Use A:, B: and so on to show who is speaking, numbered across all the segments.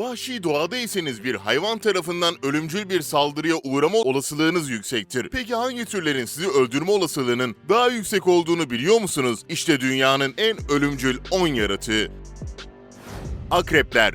A: Vahşi doğadaysanız bir hayvan tarafından ölümcül bir saldırıya uğrama olasılığınız yüksektir. Peki hangi türlerin sizi öldürme olasılığının daha yüksek olduğunu biliyor musunuz? İşte dünyanın en ölümcül 10 yaratığı. Akrepler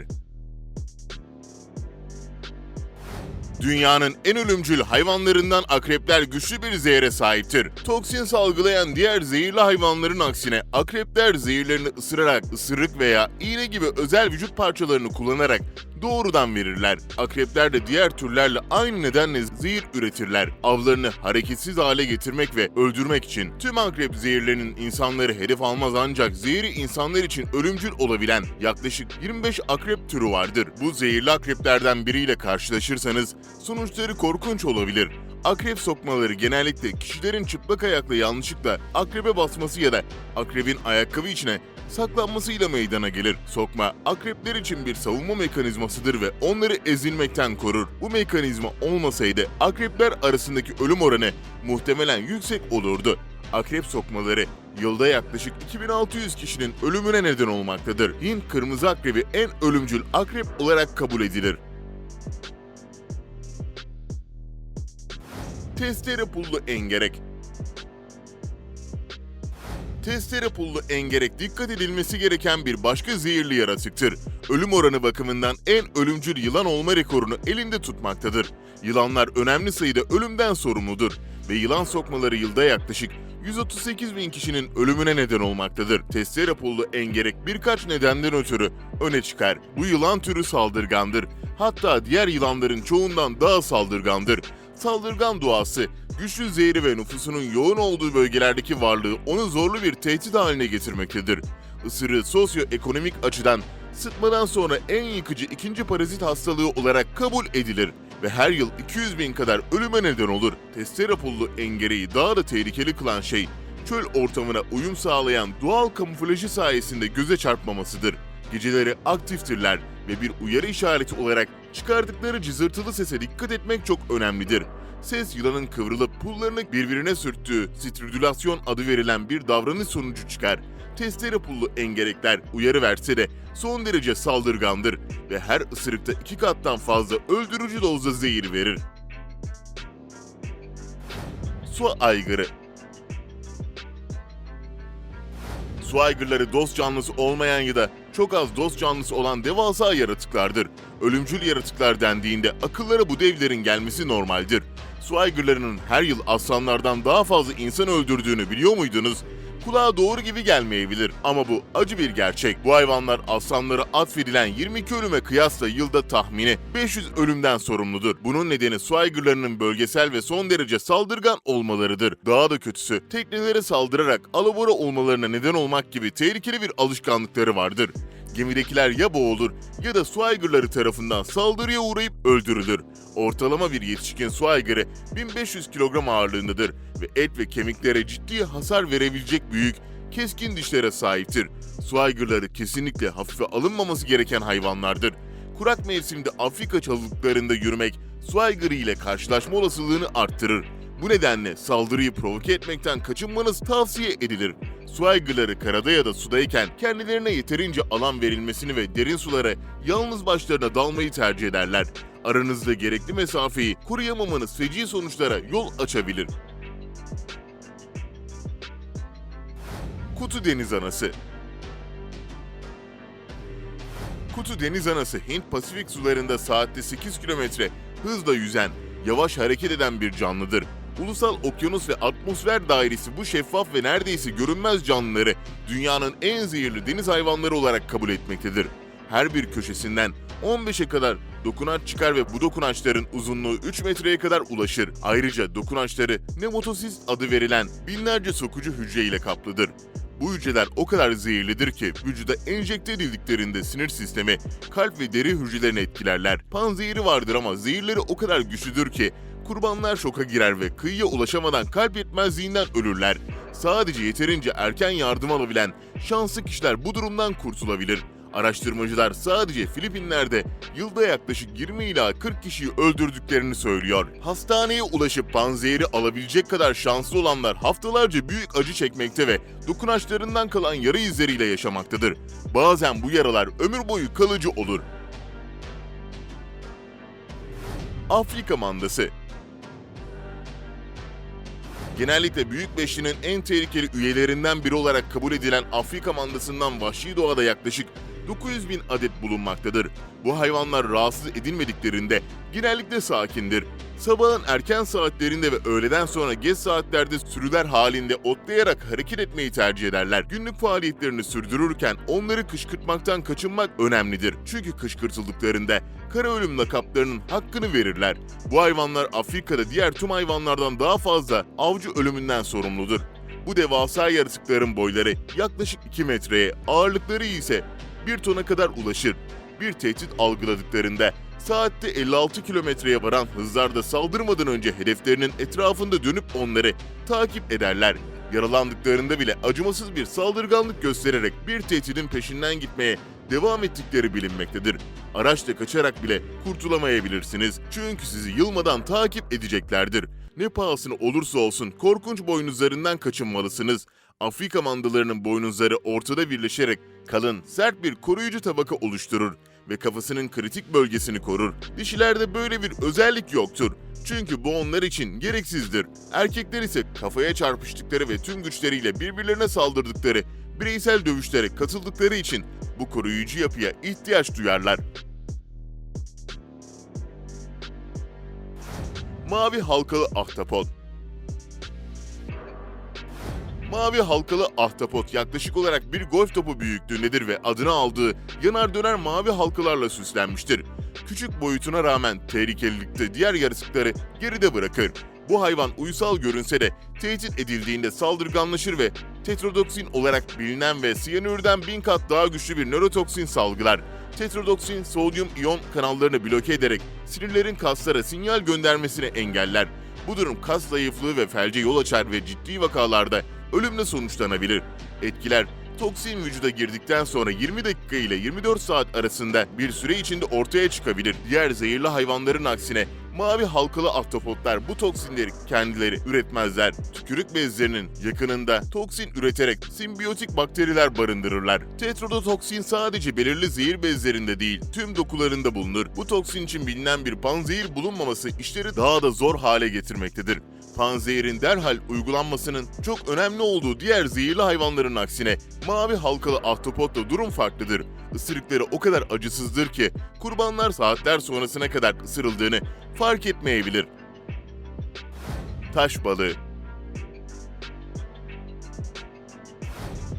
A: Dünyanın en ölümcül hayvanlarından akrepler güçlü bir zehre sahiptir. Toksin salgılayan diğer zehirli hayvanların aksine akrepler zehirlerini ısırarak, ısırık veya iğne gibi özel vücut parçalarını kullanarak doğrudan verirler. Akrepler de diğer türlerle aynı nedenle zehir üretirler. Avlarını hareketsiz hale getirmek ve öldürmek için tüm akrep zehirlerinin insanları hedef almaz ancak zehri insanlar için ölümcül olabilen yaklaşık 25 akrep türü vardır. Bu zehirli akreplerden biriyle karşılaşırsanız sonuçları korkunç olabilir. Akrep sokmaları genellikle kişilerin çıplak ayakla yanlışlıkla akrebe basması ya da akrebin ayakkabı içine saklanmasıyla meydana gelir. Sokma, akrepler için bir savunma mekanizmasıdır ve onları ezilmekten korur. Bu mekanizma olmasaydı akrepler arasındaki ölüm oranı muhtemelen yüksek olurdu. Akrep sokmaları yılda yaklaşık 2600 kişinin ölümüne neden olmaktadır. Hint kırmızı akrebi en ölümcül akrep olarak kabul edilir. Testere pullu engerek Testere pullu engerek dikkat edilmesi gereken bir başka zehirli yaratıktır. Ölüm oranı bakımından en ölümcül yılan olma rekorunu elinde tutmaktadır. Yılanlar önemli sayıda ölümden sorumludur ve yılan sokmaları yılda yaklaşık 138 bin kişinin ölümüne neden olmaktadır. Testere pullu engerek birkaç nedenden ötürü öne çıkar. Bu yılan türü saldırgandır. Hatta diğer yılanların çoğundan daha saldırgandır. Saldırgan doğası, güçlü zehri ve nüfusunun yoğun olduğu bölgelerdeki varlığı onu zorlu bir tehdit haline getirmektedir. Isırığı sosyoekonomik açıdan sıtmadan sonra en yıkıcı ikinci parazit hastalığı olarak kabul edilir ve her yıl 200 bin kadar ölüme neden olur. Testere pullu engereyi daha da tehlikeli kılan şey, çöl ortamına uyum sağlayan doğal kamuflajı sayesinde göze çarpmamasıdır. Geceleri aktiftirler ve bir uyarı işareti olarak çıkardıkları cızırtılı sese dikkat etmek çok önemlidir. Ses yılanın kıvrılıp pullarını birbirine sürttüğü stridülasyon adı verilen bir davranış sonucu çıkar. Testere pullu engerekler uyarı verse de son derece saldırgandır ve her ısırıkta iki kattan fazla öldürücü dozda zehir verir. Su aygırı Su aygırları dost canlısı olmayan ya da çok az dost canlısı olan devasa yaratıklardır. Ölümcül yaratıklar dendiğinde akıllara bu devlerin gelmesi normaldir. Su her yıl aslanlardan daha fazla insan öldürdüğünü biliyor muydunuz? Kulağa doğru gibi gelmeyebilir ama bu acı bir gerçek. Bu hayvanlar aslanlara atfedilen 22 ölüme kıyasla yılda tahmini 500 ölümden sorumludur. Bunun nedeni su bölgesel ve son derece saldırgan olmalarıdır. Daha da kötüsü teknelere saldırarak alabora olmalarına neden olmak gibi tehlikeli bir alışkanlıkları vardır. Gemidekiler ya boğulur ya da su aygırları tarafından saldırıya uğrayıp öldürülür. Ortalama bir yetişkin su aygırı 1500 kilogram ağırlığındadır ve et ve kemiklere ciddi hasar verebilecek büyük, keskin dişlere sahiptir. Su aygırları kesinlikle hafife alınmaması gereken hayvanlardır. Kurak mevsimde Afrika çalılıklarında yürümek su aygırı ile karşılaşma olasılığını arttırır. Bu nedenle saldırıyı provoke etmekten kaçınmanız tavsiye edilir. Su aygırları karada ya da sudayken kendilerine yeterince alan verilmesini ve derin sulara yalnız başlarına dalmayı tercih ederler. Aranızda gerekli mesafeyi koruyamamanız feci sonuçlara yol açabilir. Kutu deniz anası Kutu deniz anası Hint Pasifik sularında saatte 8 kilometre hızla yüzen, yavaş hareket eden bir canlıdır. Ulusal Okyanus ve Atmosfer Dairesi bu şeffaf ve neredeyse görünmez canlıları dünyanın en zehirli deniz hayvanları olarak kabul etmektedir. Her bir köşesinden 15'e kadar dokunaç çıkar ve bu dokunaçların uzunluğu 3 metreye kadar ulaşır. Ayrıca dokunaçları nemotosist adı verilen binlerce sokucu hücre ile kaplıdır. Bu hücreler o kadar zehirlidir ki vücuda enjekte edildiklerinde sinir sistemi, kalp ve deri hücrelerini etkilerler. Panzehiri vardır ama zehirleri o kadar güçlüdür ki kurbanlar şoka girer ve kıyıya ulaşamadan kalp yetmezliğinden ölürler. Sadece yeterince erken yardım alabilen şanslı kişiler bu durumdan kurtulabilir. Araştırmacılar sadece Filipinler'de yılda yaklaşık 20 ila 40 kişiyi öldürdüklerini söylüyor. Hastaneye ulaşıp panzehiri alabilecek kadar şanslı olanlar haftalarca büyük acı çekmekte ve dokunaçlarından kalan yara izleriyle yaşamaktadır. Bazen bu yaralar ömür boyu kalıcı olur. Afrika mandası. Genellikle büyük beşlinin en tehlikeli üyelerinden biri olarak kabul edilen Afrika mandasından vahşi doğada yaklaşık 900 bin adet bulunmaktadır. Bu hayvanlar rahatsız edilmediklerinde genellikle sakindir. Sabahın erken saatlerinde ve öğleden sonra geç saatlerde sürüler halinde otlayarak hareket etmeyi tercih ederler. Günlük faaliyetlerini sürdürürken onları kışkırtmaktan kaçınmak önemlidir. Çünkü kışkırtıldıklarında kara ölüm lakaplarının hakkını verirler. Bu hayvanlar Afrika'da diğer tüm hayvanlardan daha fazla avcı ölümünden sorumludur. Bu devasa yaratıkların boyları yaklaşık 2 metreye, ağırlıkları ise 1 tona kadar ulaşır. Bir tehdit algıladıklarında saatte 56 kilometreye varan hızlarda saldırmadan önce hedeflerinin etrafında dönüp onları takip ederler. Yaralandıklarında bile acımasız bir saldırganlık göstererek bir tehdidin peşinden gitmeye devam ettikleri bilinmektedir. Araçla kaçarak bile kurtulamayabilirsiniz. Çünkü sizi yılmadan takip edeceklerdir. Ne pahasına olursa olsun korkunç boynuzlarından kaçınmalısınız. Afrika mandalarının boynuzları ortada birleşerek kalın, sert bir koruyucu tabaka oluşturur ve kafasının kritik bölgesini korur. Dişilerde böyle bir özellik yoktur. Çünkü bu onlar için gereksizdir. Erkekler ise kafaya çarpıştıkları ve tüm güçleriyle birbirlerine saldırdıkları, bireysel dövüşlere katıldıkları için bu koruyucu yapıya ihtiyaç duyarlar. Mavi halkalı ahtapot Mavi halkalı ahtapot yaklaşık olarak bir golf topu büyüklüğündedir ve adını aldığı yanar döner mavi halkalarla süslenmiştir. Küçük boyutuna rağmen tehlikelilikte diğer yaratıkları geride bırakır. Bu hayvan uysal görünse de tehdit edildiğinde saldırganlaşır ve tetrodoksin olarak bilinen ve siyanürden bin kat daha güçlü bir nörotoksin salgılar. Tetrodoksin, sodyum iyon kanallarını bloke ederek sinirlerin kaslara sinyal göndermesini engeller. Bu durum kas zayıflığı ve felce yol açar ve ciddi vakalarda ölümle sonuçlanabilir. Etkiler toksin vücuda girdikten sonra 20 dakika ile 24 saat arasında bir süre içinde ortaya çıkabilir. Diğer zehirli hayvanların aksine mavi halkalı ahtapotlar bu toksinleri kendileri üretmezler. Tükürük bezlerinin yakınında toksin üreterek simbiyotik bakteriler barındırırlar. Tetrodotoksin sadece belirli zehir bezlerinde değil, tüm dokularında bulunur. Bu toksin için bilinen bir panzehir bulunmaması işleri daha da zor hale getirmektedir panzehirin derhal uygulanmasının çok önemli olduğu diğer zehirli hayvanların aksine mavi halkalı ahtapotla durum farklıdır. Isırıkları o kadar acısızdır ki kurbanlar saatler sonrasına kadar ısırıldığını fark etmeyebilir. Taş balığı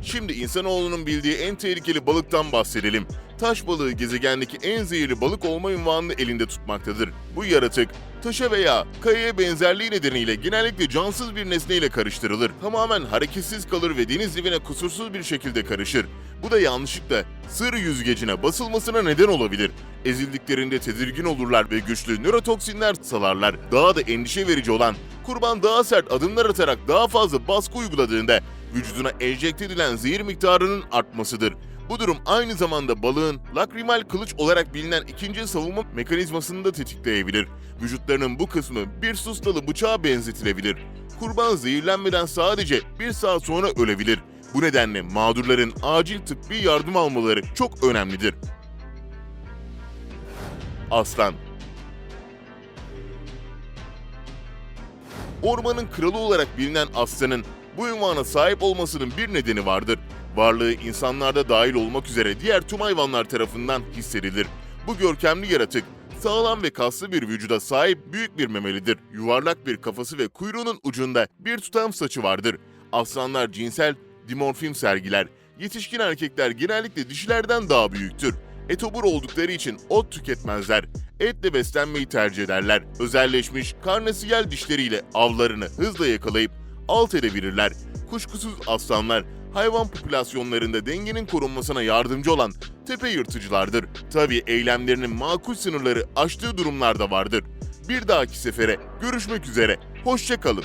A: Şimdi insanoğlunun bildiği en tehlikeli balıktan bahsedelim. Taş balığı gezegendeki en zehirli balık olma ünvanını elinde tutmaktadır. Bu yaratık taşa veya kayaya benzerliği nedeniyle genellikle cansız bir nesneyle karıştırılır. Tamamen hareketsiz kalır ve deniz dibine kusursuz bir şekilde karışır. Bu da yanlışlıkla sır yüzgecine basılmasına neden olabilir. Ezildiklerinde tedirgin olurlar ve güçlü nörotoksinler salarlar. Daha da endişe verici olan kurban daha sert adımlar atarak daha fazla baskı uyguladığında vücuduna enjekte edilen zehir miktarının artmasıdır. Bu durum aynı zamanda balığın lakrimal kılıç olarak bilinen ikinci savunma mekanizmasını da tetikleyebilir. Vücutlarının bu kısmı bir sustalı bıçağa benzetilebilir. Kurban zehirlenmeden sadece bir saat sonra ölebilir. Bu nedenle mağdurların acil tıbbi yardım almaları çok önemlidir. Aslan Ormanın kralı olarak bilinen aslanın bu ünvana sahip olmasının bir nedeni vardır. Varlığı insanlarda dahil olmak üzere diğer tüm hayvanlar tarafından hissedilir. Bu görkemli yaratık sağlam ve kaslı bir vücuda sahip büyük bir memelidir. Yuvarlak bir kafası ve kuyruğunun ucunda bir tutam saçı vardır. Aslanlar cinsel dimorfizm sergiler. Yetişkin erkekler genellikle dişilerden daha büyüktür. Etobur oldukları için ot tüketmezler. Etle beslenmeyi tercih ederler. Özelleşmiş karnesiyel dişleriyle avlarını hızla yakalayıp alt edebilirler. Kuşkusuz aslanlar hayvan popülasyonlarında dengenin korunmasına yardımcı olan tepe yırtıcılardır. Tabii eylemlerinin makul sınırları aştığı durumlar da vardır. Bir dahaki sefere görüşmek üzere. Hoşçakalın.